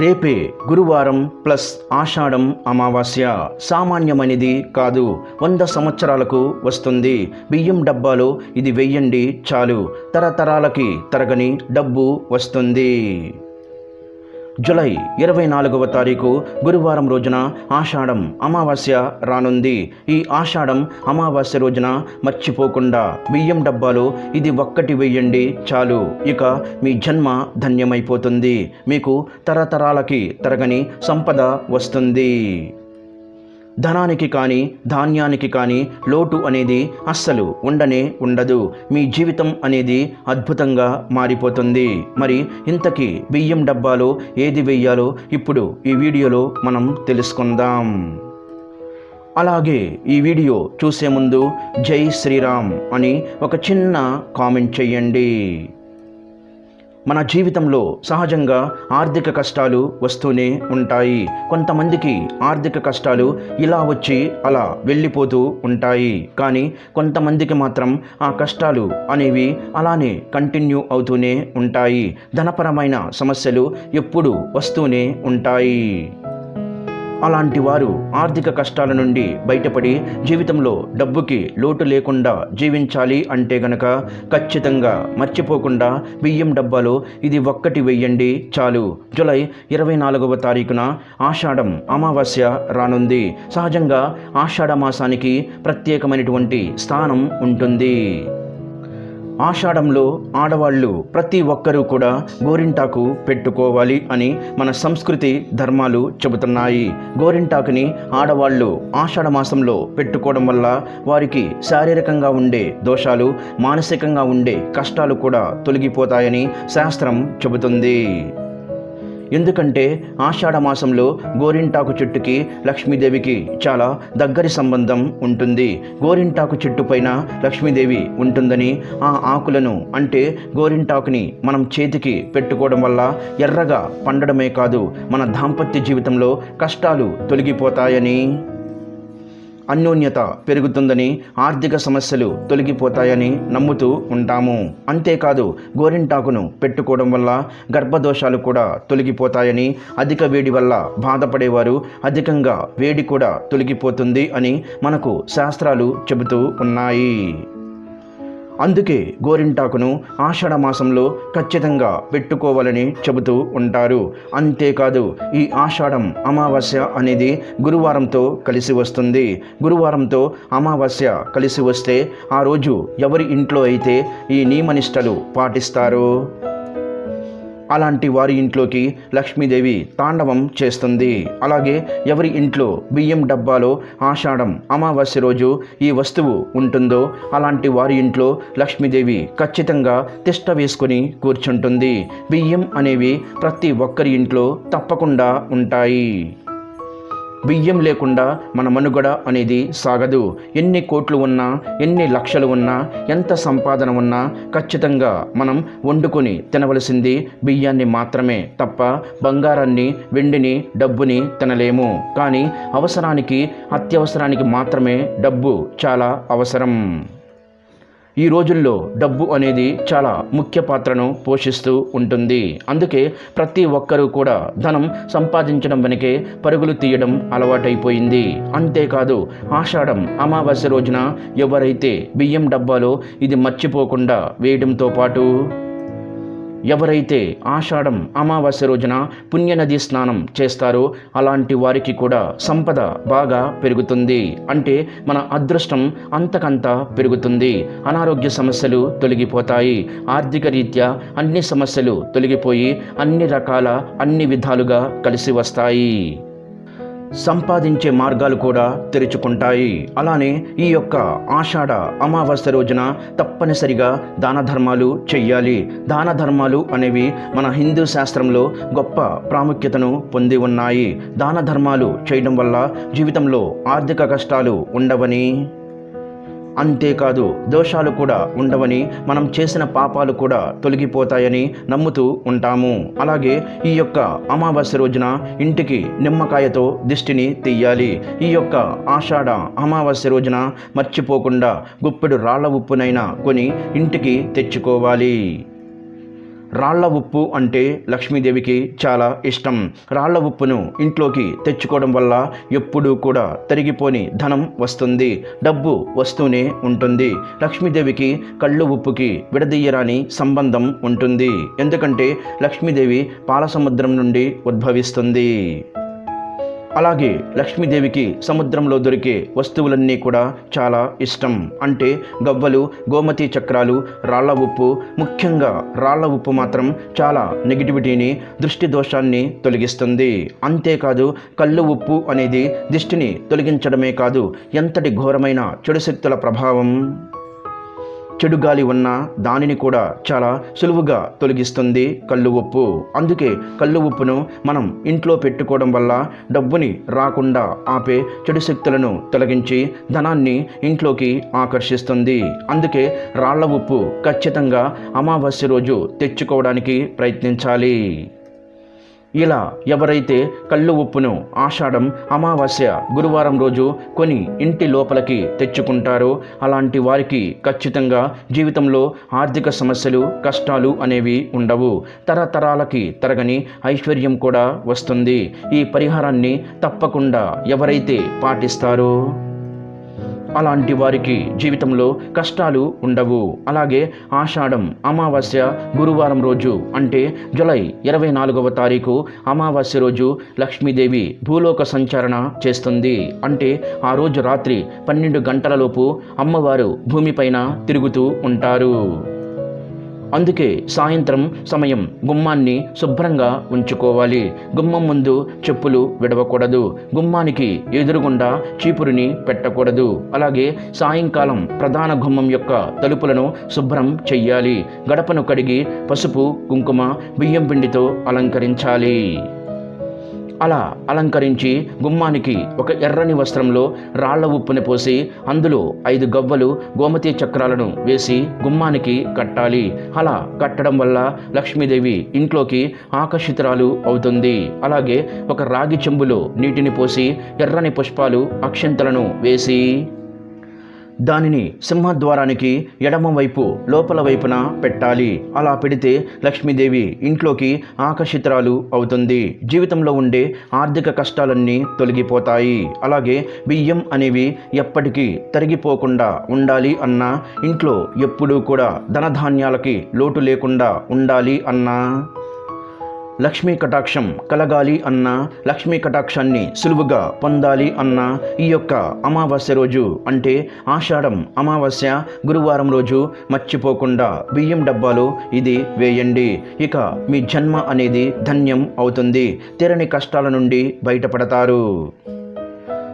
రేపే గురువారం ప్లస్ ఆషాఢం అమావాస్య. సామాన్యమైనది కాదు వంద సంవత్సరాలకు వస్తుంది. బియ్యం డబ్బాలు ఇది వెయ్యండి చాలు. తరతరాలకి తరగని డబ్బు వస్తుంది. జులై ఇరవై నాలుగవ తారీఖు గురువారం రోజున ఆషాఢం అమావాస్య రానుంది. ఈ ఆషాఢం అమావాస్య రోజున మర్చిపోకుండా బియ్యం డబ్బాలో ఇది ఒక్కటి వెయ్యండి చాలు. ఇక మీ జన్మ ధన్యమైపోతుంది. మీకు తరతరాలకి తరగని సంపద వస్తుంది. ధనానికి కానీ ధాన్యానికి కానీ లోటు అనేది అస్సలు ఉండనే ఉండదు. మీ జీవితం అనేది అద్భుతంగా మారిపోతుంది. మరి ఇంతకీ బియ్యం డబ్బాలో ఏది వెయ్యాలో ఇప్పుడు ఈ వీడియోలో మనం తెలుసుకుందాం. అలాగే ఈ వీడియో చూసే ముందు జై శ్రీరామ్ అని ఒక చిన్న కామెంట్ చెయ్యండి. మన జీవితంలో సహజంగా ఆర్థిక కష్టాలు వస్తూనే ఉంటాయి. కొంతమందికి ఆర్థిక కష్టాలు ఇలా వచ్చి అలా వెళ్ళిపోతూ ఉంటాయి. కానీ కొంతమందికి మాత్రం ఆ కష్టాలు అనేవి అలానే కంటిన్యూ అవుతూనే ఉంటాయి. ధనపరమైన సమస్యలు ఎప్పుడు వస్తూనే ఉంటాయి. అలాంటి వారు ఆర్థిక కష్టాల నుండి బయటపడి జీవితంలో డబ్బుకి లోటు లేకుండా జీవించాలి అంటే గనక ఖచ్చితంగా మర్చిపోకుండా బియ్యం డబ్బాలో ఇది ఒక్కటి వెయ్యండి చాలు. జులై ఇరవై నాలుగవ తారీఖున ఆషాఢం అమావాస్య రానుంది. సహజంగా ఆషాఢ మాసానికి ప్రత్యేకమైనటువంటి స్థానం ఉంటుంది. ఆషాఢంలో ఆడవాళ్ళు ప్రతి ఒక్కరూ కూడా గోరింటాకు పెట్టుకోవాలి అని మన సంస్కృతి ధర్మాలు చెబుతున్నాయి. గోరింటాకుని ఆడవాళ్ళు ఆషాఢ మాసంలో పెట్టుకోవడం వల్ల వారికి శారీరకంగా ఉండే దోషాలు మానసికంగా ఉండే కష్టాలు కూడా తొలగిపోతాయని శాస్త్రం చెబుతుంది. ఎందుకంటే ఆషాఢ మాసంలో గోరింటాకు చెట్టుకి లక్ష్మీదేవికి చాలా దగ్గరి సంబంధం ఉంటుంది. గోరింటాకు చెట్టు పైన లక్ష్మీదేవి ఉంటుందని ఆ ఆకులను అంటే గోరింటాకుని మనం చేతికి పెట్టుకోవడం వల్ల ఎర్రగా పండడమే కాదు మన దాంపత్య జీవితంలో కష్టాలు తొలగిపోతాయని. అన్యోన్యత పెరుగుతుందని ఆర్థిక సమస్యలు తొలగిపోతాయని నమ్ముతూ ఉంటాము. అంతేకాదు గోరింటాకును పెట్టుకోవడం వల్ల గర్భదోషాలు కూడా తొలగిపోతాయని అధిక వేడి వల్ల బాధపడేవారు అధికంగా వేడి కూడా తొలగిపోతుంది అని మనకు శాస్త్రాలు చెబుతూ ఉన్నాయి. అందుకే గోరింటాకును ఆషాఢ మాసంలో ఖచ్చితంగా పెట్టుకోవాలని చెబుతూ ఉంటారు. అంతేకాదు ఈ ఆషాఢం అమావాస్య అనేది గురువారంతో కలిసి వస్తుంది. గురువారంతో అమావాస్య కలిసి వస్తే ఆ రోజు ఎవరి ఇంట్లో అయితే ఈ నియమనిష్టలు పాటిస్తారో? అలాంటి వారి ఇంట్లోకి లక్ష్మీదేవి తాండవం చేస్తుంది. అలాగే ఎవరి ఇంట్లో బియ్యం డబ్బాలో ఆషాఢం అమావాస్య రోజు ఈ వస్తువు ఉంటుందో అలాంటి వారి ఇంట్లో లక్ష్మీదేవి ఖచ్చితంగా తిష్ట వేసుకొని కూర్చుంటుంది. బియ్యం అనేవి ప్రతి ఒక్కరి ఇంట్లో తప్పకుండా ఉంటాయి. బియ్యం లేకుండా మన మనుగడ అనేది సాగదు. ఎన్ని కోట్లు ఉన్నా ఎన్ని లక్షలు ఉన్నా ఎంత సంపాదన ఉన్నా ఖచ్చితంగా మనం వండుకొని తినవలసింది బియ్యాన్ని మాత్రమే తప్ప బంగారాన్ని వెండిని డబ్బుని తినలేము. కానీ అవసరానికి అత్యవసరానికి మాత్రమే డబ్బు చాలా అవసరం. ఈ రోజుల్లో డబ్బు అనేది చాలా ముఖ్య పాత్రను పోషిస్తూ ఉంటుంది. అందుకే ప్రతి ఒక్కరూ కూడా ధనం సంపాదించడం వెనకే పరుగులు తీయడం అలవాటైపోయింది. అంతేకాదు ఆషాఢం అమావాస్య రోజున ఎవరైతే బియ్యం డబ్బాలో ఇది మర్చిపోకుండా వేయడంతో పాటు ఎవరైతే ఆషాఢం అమావాస్య రోజున పుణ్యనది స్నానం చేస్తారో అలాంటి వారికి కూడా సంపద బాగా పెరుగుతుంది. అంటే మన అదృష్టం అంతకంత పెరుగుతుంది. అనారోగ్య సమస్యలు తొలగిపోతాయి. ఆర్థిక రీత్యా అన్ని సమస్యలు తొలగిపోయి అన్ని రకాల అన్ని విధాలుగా కలిసి వస్తాయి. సంపాదించే మార్గాలు కూడా తెరుచుకుంటాయి. అలానే ఈ యొక్క ఆషాఢ అమావాస్య రోజున తప్పనిసరిగా దాన ధర్మాలు చెయ్యాలి. దాన ధర్మాలు అనేవి మన హిందూ శాస్త్రంలో గొప్ప ప్రాముఖ్యతను పొంది ఉన్నాయి. దాన ధర్మాలు చేయడం వల్ల జీవితంలో ఆర్థిక కష్టాలు ఉండవని అంతేకాదు దోషాలు కూడా ఉండవని మనం చేసిన పాపాలు కూడా తొలగిపోతాయని నమ్ముతూ ఉంటాము. అలాగే ఈ యొక్క అమావాస్య రోజున ఇంటికి నిమ్మకాయతో దిష్టిని తీయాలి. ఈ యొక్క ఆషాఢ అమావాస్య రోజున మర్చిపోకుండా గుప్పెడు రాళ్ళ ఉప్పునైనా కొని ఇంటికి తెచ్చుకోవాలి. రాళ్ళ ఉప్పు అంటే లక్ష్మీదేవికి చాలా ఇష్టం. రాళ్ళ ఉప్పును ఇంట్లోకి తెచ్చుకోవడం వల్ల ఎప్పుడూ కూడా తరిగిపోని ధనం వస్తుంది. డబ్బు వస్తూనే ఉంటుంది. లక్ష్మీదేవికి కళ్ళు ఉప్పుకి విడదీయరాని సంబంధం ఉంటుంది. ఎందుకంటే లక్ష్మీదేవి పాల సముద్రం నుండి ఉద్భవిస్తుంది. అలాగే లక్ష్మీదేవికి సముద్రంలో దొరికే వస్తువులన్నీ కూడా చాలా ఇష్టం. అంటే గవ్వలు గోమతి చక్రాలు రాళ్ళ ఉప్పు ముఖ్యంగా రాళ్ళ ఉప్పు మాత్రం చాలా నెగిటివిటీని దృష్టి దోషాన్ని తొలగిస్తుంది. అంతేకాదు కళ్ళు ఉప్పు అనేది దిష్టిని తొలగించడమే కాదు ఎంతటి ఘోరమైన చెడు శక్తుల ప్రభావం? చెడు గాలి ఉన్న దానిని కూడా చాలా సులువుగా తొలగిస్తుంది కళ్ళు ఉప్పు. అందుకే కళ్ళు ఉప్పును మనం ఇంట్లో పెట్టుకోవడం వల్ల డబ్బుని రాకుండా ఆపే చెడు శక్తులను తొలగించి ధనాన్ని ఇంట్లోకి ఆకర్షిస్తుంది. అందుకే రాళ్ళ ఉప్పు ఖచ్చితంగా అమావాస్య రోజు తెచ్చుకోవడానికి ప్రయత్నించాలి. ఇలా ఎవరైతే కళ్ళు ఉప్పును ఆషాఢం అమావాస్య గురువారం రోజు కొని ఇంటి లోపలికి తెచ్చుకుంటారో అలాంటి వారికి ఖచ్చితంగా జీవితంలో ఆర్థిక సమస్యలు కష్టాలు అనేవి ఉండవు. తరతరాలకి తరగని ఐశ్వర్యం కూడా వస్తుంది. ఈ పరిహారాన్ని తప్పకుండా ఎవరైతే పాటిస్తారో అలాంటి వారికి జీవితంలో కష్టాలు ఉండవు. అలాగే ఆషాఢం అమావాస్య గురువారం రోజు అంటే జులై ఇరవై నాలుగవ తారీఖు అమావాస్య రోజు లక్ష్మీదేవి భూలోక సంచరణ చేస్తుంది. అంటే ఆ రోజు రాత్రి పన్నెండు గంటలలోపు అమ్మవారు భూమిపైన తిరుగుతూ ఉంటారు. అందుకే సాయంత్రం సమయం గుమ్మాన్ని శుభ్రంగా ఉంచుకోవాలి. గుమ్మం ముందు చెప్పులు విడవకూడదు. గుమ్మానికి ఎదురుగుండా చీపురుని పెట్టకూడదు. అలాగే సాయంకాలం ప్రధాన గుమ్మం యొక్క తలుపులను శుభ్రం చెయ్యాలి. గడపను కడిగి పసుపు కుంకుమ బియ్యం పిండితో అలంకరించాలి. అలా అలంకరించి గుమ్మానికి ఒక ఎర్రని వస్త్రంలో రాళ్ళ ఉప్పుని పోసి అందులో ఐదు గవ్వలు గోమతి చక్రాలను వేసి గుమ్మానికి కట్టాలి. అలా కట్టడం వల్ల లక్ష్మీదేవి ఇంట్లోకి ఆకర్షితురాలు అవుతుంది. అలాగే ఒక రాగి చెంబులో నీటిని పోసి ఎర్రని పుష్పాలు అక్షంతలను వేసి దానిని సింహద్వారానికి ఎడమ వైపు లోపల వైపున పెట్టాలి. అలా పెడితే లక్ష్మీదేవి ఇంట్లోకి ఆకర్షితురాలు అవుతుంది. జీవితంలో ఉండే ఆర్థిక కష్టాలన్నీ తొలగిపోతాయి. అలాగే బియ్యం అనేవి ఎప్పటికీ తరిగిపోకుండా ఉండాలి అన్నా ఇంట్లో ఎప్పుడూ కూడా ధనధాన్యాలకి లోటు లేకుండా ఉండాలి అన్నా. లక్ష్మీ కటాక్షం కలగాలి అన్న లక్ష్మీ కటాక్షాన్ని సులువుగా పొందాలి అన్న ఈ యొక్క అమావాస్య రోజు అంటే ఆషాఢం అమావాస్య గురువారం రోజు మర్చిపోకుండా బియ్యం డబ్బాలో ఇది వేయండి. ఇక మీ జన్మ అనేది ధన్యం అవుతుంది. తెరని కష్టాల నుండి బయటపడతారు.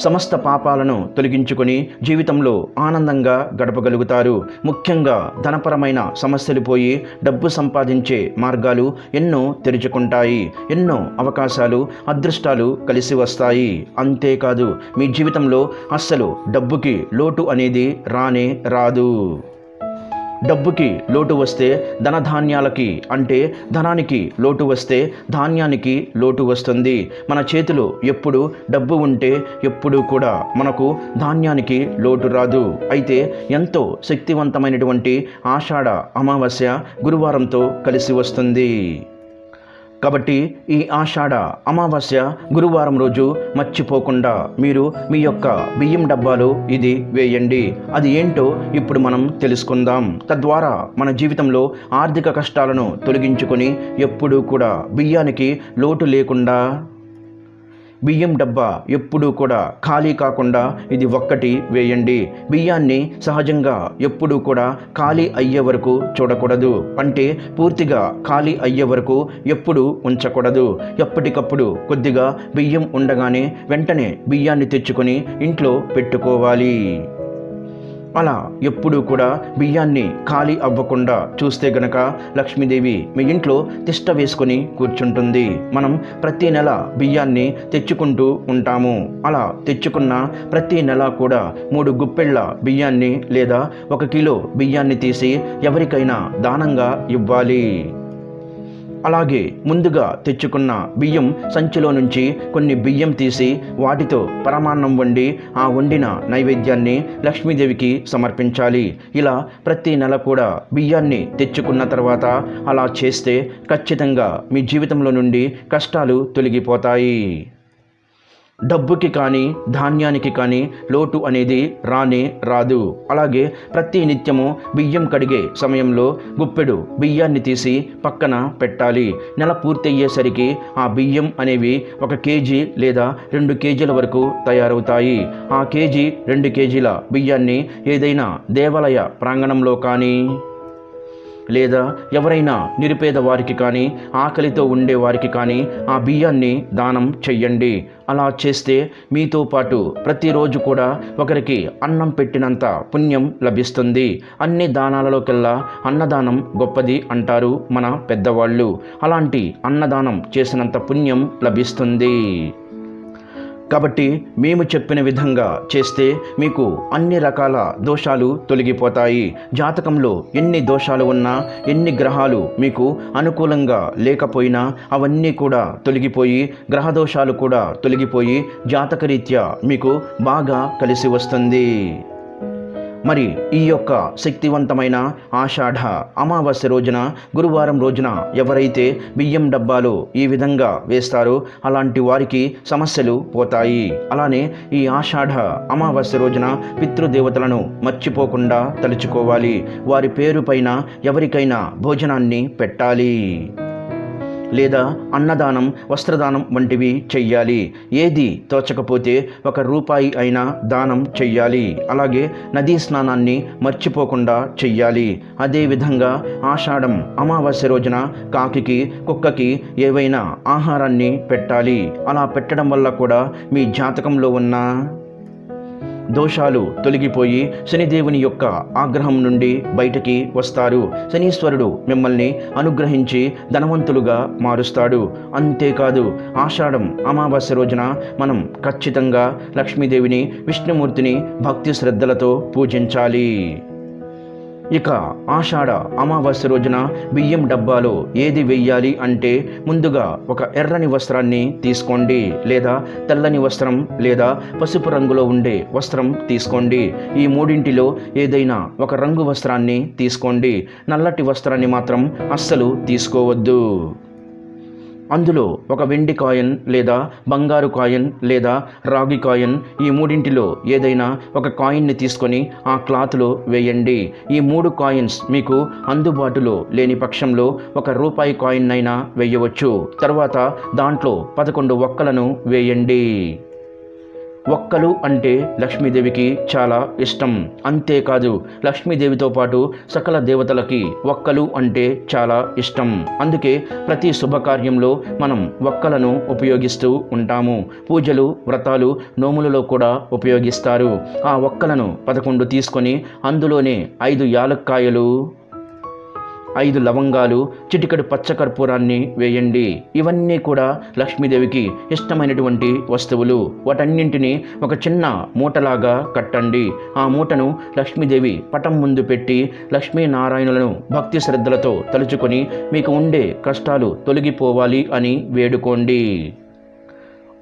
సమస్త పాపాలను తొలగించుకొని జీవితంలో ఆనందంగా గడపగలుగుతారు. ముఖ్యంగా ధనపరమైన సమస్యలు పోయి డబ్బు సంపాదించే మార్గాలు ఎన్నో తెరుచుకుంటాయి. ఎన్నో అవకాశాలు అదృష్టాలు కలిసి వస్తాయి. అంతేకాదు మీ జీవితంలో అస్సలు డబ్బుకి లోటు అనేది రానే రాదు. డబ్బుకి లోటు వస్తే ధనధాన్యాలకి అంటే ధనానికి లోటు వస్తే ధాన్యానికి లోటు వస్తుంది. మన చేతిలో ఎప్పుడు డబ్బు ఉంటే ఎప్పుడు కూడా మనకు ధాన్యానికి లోటు రాదు. అయితే ఎంతో శక్తివంతమైనటువంటి ఆషాఢ అమావాస్య గురువారంతో కలిసి వస్తుంది. కాబట్టి ఈ ఆషాఢ అమావాస్య గురువారం రోజు మర్చిపోకుండా మీరు మీ యొక్క బియ్యం డబ్బాలు ఇది వేయండి. అది ఏంటో ఇప్పుడు మనం తెలుసుకుందాం. తద్వారా మన జీవితంలో ఆర్థిక కష్టాలను తొలగించుకొని ఎప్పుడూ కూడా బియ్యానికి లోటు లేకుండా బియ్యం డబ్బా ఎప్పుడూ కూడా ఖాళీ కాకుండా ఇది ఒక్కటి వేయండి. బియ్యాన్ని సహజంగా ఎప్పుడూ కూడా ఖాళీ అయ్యే వరకు చూడకూడదు. అంటే పూర్తిగా ఖాళీ అయ్యే వరకు ఎప్పుడు ఉంచకూడదు. ఎప్పటికప్పుడు కొద్దిగా బియ్యం ఉండగానే వెంటనే బియ్యాన్ని తెచ్చుకొని ఇంట్లో పెట్టుకోవాలి. అలా ఎప్పుడూ కూడా బియ్యాన్ని ఖాళీ అవ్వకుండా చూస్తే గనక లక్ష్మీదేవి మీ ఇంట్లో తిష్ట వేసుకొని కూర్చుంటుంది. మనం ప్రతి నెల బియ్యాన్ని తెచ్చుకుంటూ ఉంటాము. అలా తెచ్చుకున్న ప్రతి నెల కూడా మూడు గుప్పెళ్ళ బియ్యాన్ని లేదా ఒక కిలో బియ్యాన్ని తీసి ఎవరికైనా దానంగా ఇవ్వాలి. అలాగే ముందుగా తెచ్చుకున్న బియ్యం సంచిలో నుంచి కొన్ని బియ్యం తీసి వాటితో పరమాన్నం వండి ఆ వండిన నైవేద్యాన్ని లక్ష్మీదేవికి సమర్పించాలి. ఇలా ప్రతి నెల కూడా బియ్యాన్ని తెచ్చుకున్న తర్వాత అలా చేస్తే ఖచ్చితంగా మీ జీవితంలో నుండి కష్టాలు తొలగిపోతాయి. డబ్బుకి కానీ ధాన్యానికి కానీ లోటు అనేది రానే రాదు. అలాగే ప్రతి నిత్యము బియ్యం కడిగే సమయంలో గుప్పెడు బియ్యాన్ని తీసి పక్కన పెట్టాలి. నెల పూర్తయ్యేసరికి ఆ బియ్యం అనేవి ఒక కేజీ లేదా రెండు కేజీల వరకు తయారవుతాయి. ఆ కేజీ రెండు కేజీల బియ్యాన్ని ఏదైనా దేవాలయ ప్రాంగణంలో కానీ లేదా ఎవరైనా నిరుపేద వారికి కానీ ఆకలితో ఉండే వారికి కానీ ఆ బియ్యాన్ని దానం చెయ్యండి. అలా చేస్తే మీతో పాటు ప్రతిరోజు కూడా ఒకరికి అన్నం పెట్టినంత పుణ్యం లభిస్తుంది. అన్ని దానాలలోకెల్లా అన్నదానం గొప్పది అంటారు మన పెద్దవాళ్ళు. అలాంటి అన్నదానం చేసినంత పుణ్యం లభిస్తుంది. కాబట్టి మేము చెప్పిన విధంగా చేస్తే మీకు అన్ని రకాల దోషాలు తొలగిపోతాయి. జాతకంలో ఎన్ని దోషాలు ఉన్నా ఎన్ని గ్రహాలు మీకు అనుకూలంగా లేకపోయినా అవన్నీ కూడా తొలగిపోయి గ్రహ దోషాలు కూడా తొలగిపోయి జాతకరీత్యా మీకు బాగా కలిసి వస్తుంది. మరి ఈ యొక్క శక్తివంతమైన ఆషాఢ అమావాస్య రోజున గురువారం రోజున ఎవరైతే బియ్యం డబ్బాలు ఈ విధంగా వేస్తారో అలాంటి వారికి సమస్యలు పోతాయి. అలానే ఈ ఆషాఢ అమావాస్య రోజున పితృదేవతలను మర్చిపోకుండా తలుచుకోవాలి. వారి పేరు పైన ఎవరికైనా భోజనాన్ని పెట్టాలి. లేదా అన్నదానం వస్త్రదానం వంటివి చెయ్యాలి. ఏది తోచకపోతే ఒక రూపాయి అయినా దానం చెయ్యాలి. అలాగే నదీ స్నానాన్ని మర్చిపోకుండా చెయ్యాలి. అదేవిధంగా ఆషాఢం అమావాస్య రోజున కాకికి కుక్కకి ఏవైనా ఆహారాన్ని పెట్టాలి. అలా పెట్టడం వల్ల కూడా మీ జాతకంలో ఉన్న దోషాలు తొలగిపోయి శనిదేవుని యొక్క ఆగ్రహం నుండి బయటికి వస్తారు. శనీశ్వరుడు మిమ్మల్ని అనుగ్రహించి ధనవంతులుగా మారుస్తాడు. అంతేకాదు ఆషాఢం అమావాస్య రోజున మనం ఖచ్చితంగా లక్ష్మీదేవిని విష్ణుమూర్తిని భక్తి శ్రద్ధలతో పూజించాలి. ఇక ఆషాఢ అమావాస్య రోజున బియ్యం డబ్బాలో ఏది వెయ్యాలి అంటే ముందుగా ఒక ఎర్రని వస్త్రాన్ని తీసుకోండి లేదా తెల్లని వస్త్రం లేదా పసుపు రంగులో ఉండే వస్త్రం తీసుకోండి. ఈ మూడింటిలో ఏదైనా ఒక రంగు వస్త్రాన్ని తీసుకోండి. నల్లటి వస్త్రాన్ని మాత్రం అస్సలు తీసుకోవద్దు. అందులో ఒక వెండి కాయిన్ లేదా బంగారు కాయిన్ లేదా రాగి కాయిన్ ఈ మూడింటిలో ఏదైనా ఒక కాయిన్ని తీసుకొని ఆ క్లాత్లో వేయండి. ఈ మూడు కాయిన్స్ మీకు అందుబాటులో లేని పక్షంలో ఒక రూపాయి కాయిన్ అయినా వేయవచ్చు. తర్వాత దాంట్లో పదకొండు ఒక్కలను వేయండి. ఒక్కలు అంటే లక్ష్మీదేవికి చాలా ఇష్టం. అంతేకాదు లక్ష్మీదేవితో పాటు సకల దేవతలకి ఒక్కలు అంటే చాలా ఇష్టం. అందుకే ప్రతి శుభకార్యంలో మనం ఒక్కలను ఉపయోగిస్తూ ఉంటాము. పూజలు వ్రతాలు నోములలో కూడా ఉపయోగిస్తారు. ఆ ఒక్కలను పదకొండు తీసుకొని అందులోనే ఐదు యాలక్కాయలు ఐదు లవంగాలు చిటికెడు పచ్చకర్పూరాన్ని వేయండి. ఇవన్నీ కూడా లక్ష్మీదేవికి ఇష్టమైనటువంటి వస్తువులు. వాటన్నింటినీ ఒక చిన్న మూటలాగా కట్టండి. ఆ మూటను లక్ష్మీదేవి పటం ముందు పెట్టి లక్ష్మీనారాయణులను భక్తి శ్రద్ధలతో తలుచుకొని మీకు ఉండే కష్టాలు తొలగిపోవాలి అని వేడుకోండి.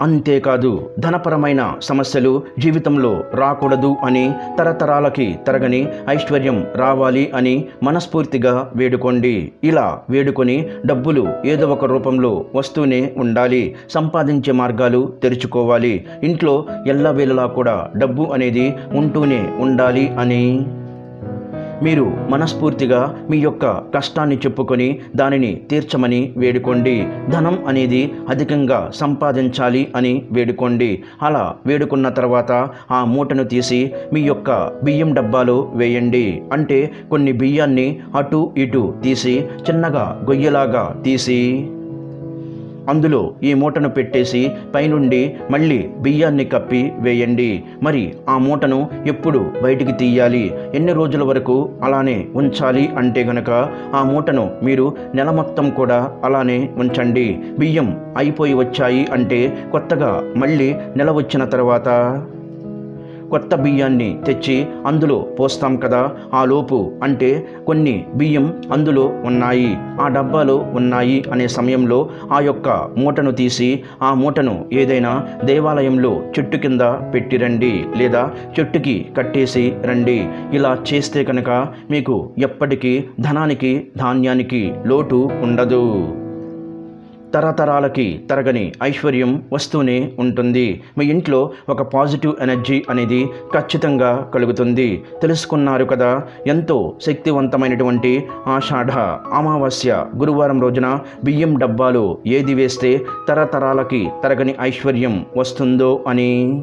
అంతేకాదు ధనపరమైన సమస్యలు జీవితంలో రాకూడదు అని తరతరాలకి తరగని ఐశ్వర్యం రావాలి అని మనస్ఫూర్తిగా వేడుకోండి. ఇలా వేడుకొని డబ్బులు ఏదో ఒక రూపంలో వస్తూనే ఉండాలి. సంపాదించే మార్గాలు తెరుచుకోవాలి. ఇంట్లో ఎల్లవేళలా కూడా డబ్బు అనేది ఉంటూనే ఉండాలి అని మీరు మనస్ఫూర్తిగా మీ యొక్క కష్టాన్ని చెప్పుకొని దానిని తీర్చమని వేడుకోండి. ధనం అనేది అధికంగా సంపాదించాలి అని వేడుకోండి. అలా వేడుకున్న తర్వాత ఆ మూటను తీసి మీ యొక్క బియ్యం డబ్బాలో వేయండి. అంటే కొన్ని బియ్యాన్ని అటు ఇటు తీసి చిన్నగా గొయ్యలాగా తీసి అందులో ఈ మూటను పెట్టేసి పైనుండి మళ్ళీ బియ్యాన్ని కప్పి వేయండి. మరి ఆ మూటను ఎప్పుడు బయటికి తీయాలి? ఎన్ని రోజుల వరకు అలానే ఉంచాలి అంటే గనక ఆ మూటను మీరు నెల మొత్తం కూడా అలానే ఉంచండి. బియ్యం అయిపోయి వచ్చాయి అంటే కొత్తగా మళ్ళీ నెల వచ్చిన తర్వాత కొత్త బియ్యాన్ని తెచ్చి అందులో పోస్తాం కదా ఆ లోపు అంటే కొన్ని బియ్యం అందులో ఉన్నాయి ఆ డబ్బాలో ఉన్నాయి అనే సమయంలో ఆ యొక్క మూటను తీసి ఆ మూటను ఏదైనా దేవాలయంలో చెట్టు కింద పెట్టిరండి లేదా చెట్టుకి కట్టేసి రండి. ఇలా చేస్తే కనుక మీకు ఎప్పటికీ ధనానికి ధాన్యానికి లోటు ఉండదు. తరతరాలకి తరగని ఐశ్వర్యం వస్తూనే ఉంటుంది. మీ ఇంట్లో ఒక పాజిటివ్ ఎనర్జీ అనేది ఖచ్చితంగా కలుగుతుంది. తెలుసుకున్నారు కదా ఎంతో శక్తివంతమైనటువంటి ఆషాఢ అమావాస్య గురువారం రోజున బియ్యం డబ్బాలు ఏది వేస్తే తరతరాలకి తరగని ఐశ్వర్యం వస్తుందో అని